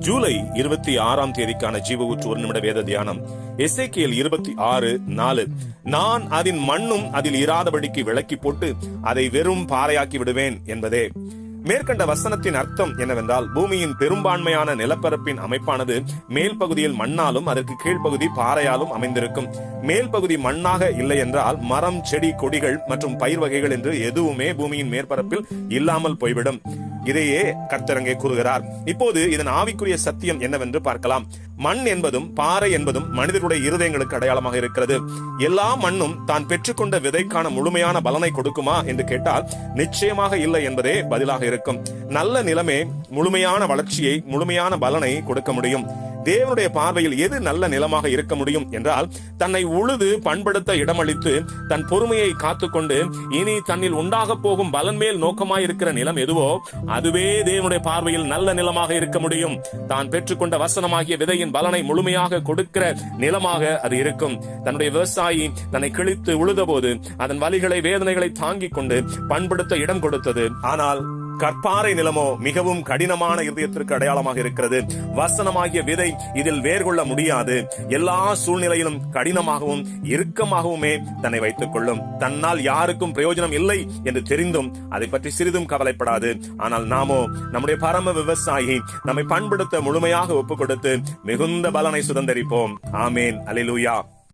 ஜூலை இருபத்தி ஆறாம் தேதிக்கான ஜீவ ஊற்று ஒரு நிமிட வேத தியானம். எசேக்கியல் இருபத்தி ஆறு நாலு. நான் அதன் மண்ணும் அதில் இராதபடிக்கு விளக்கி போட்டு அதை வெறும் பாறையாக்கி விடுவேன் என்பதே. மேற்கண்ட வசனத்தின் அர்த்தம் என்னவென்றால் பூமியின் பெரும்பான்மையான நிலப்பரப்பின் அமைப்பானது மேல் பகுதியில் மண்ணாலும் அதற்கு கீழ்ப்பகுதி பாறையாலும் அமைந்திருக்கும். மேல் பகுதி மண்ணாக இல்லை என்றால் மரம் செடி கொடிகள் மற்றும் பயிர் வகைகள் என்று எதுவுமே பூமியின் மேற்பரப்பில் இல்லாமல் போய்விடும். இதையே கர்த்தரங்கே கூறுகிறார். இப்போது இதன் ஆவிக்குரிய சத்தியம் என்னவென்று பார்க்கலாம். மண் என்பதும் பாறை என்பதும் மனிதருடைய இருதயங்களுக்கு அடையாளமாக இருக்கிறது. எல்லா மண்ணும் தான் பெற்றுக்கொண்ட விதைக்கான முழுமையான பலனை கொடுக்குமா என்று கேட்டால் நிச்சயமாக இல்லை என்பதே பதிலாக இருக்கும். நல்ல நிலமே முழுமையான வளர்ச்சியை முழுமையான பலனை கொடுக்க முடியும். தேவனுடைய பார்வையில் எது நல்ல நிலமாக இருக்க முடியும் என்றால் தன்னை உழுது பண்படுத்த இடமளித்து தன் பொறுமையை காத்துக்கொண்டு இனி தன்னில் உண்டாக போகும் பலன் மேல் நோக்கமாயிருக்கிற நிலம் எதுவோ அதுவே தேவனுடைய பார்வையில் நல்ல நிலமாக இருக்க முடியும். தான் பெற்றுக்கொண்ட வசனமாகிய விதையின் பலனை முழுமையாக கொடுக்கிற நிலமாக அது இருக்கும். தன்னுடைய விவசாயி தன்னை கிழித்து உழுதபோது அதன் வலிகளை வேதனைகளை தாங்கிக் கொண்டு பண்படுத்த இடம் கொடுத்தது. ஆனால் கற்பாறை நிலமோ மிகவும் கடினமான இதயத்திற்கு அடையாளமாக இருக்கிறது. வசனமாகிய விதை இதில் வேர் கொள்ள முடியாது. எல்லா சூழ்நிலையிலும் கடினமாகவும் இறுக்கமாகவுமே தன்னை வைத்துக் கொள்ளும். தன்னால் யாருக்கும் பிரயோஜனம் இல்லை என்று தெரிந்தும் அதை பற்றி சிறிதும் கவலைப்படாது. ஆனால் நாமோ நம்முடைய பரம விவசாயி நம்மை பண்படுத்த முழுமையாக ஒப்புக் கொடுத்து மிகுந்த பலனை சுதந்தரிப்போம். ஆமேன். அலிலூயா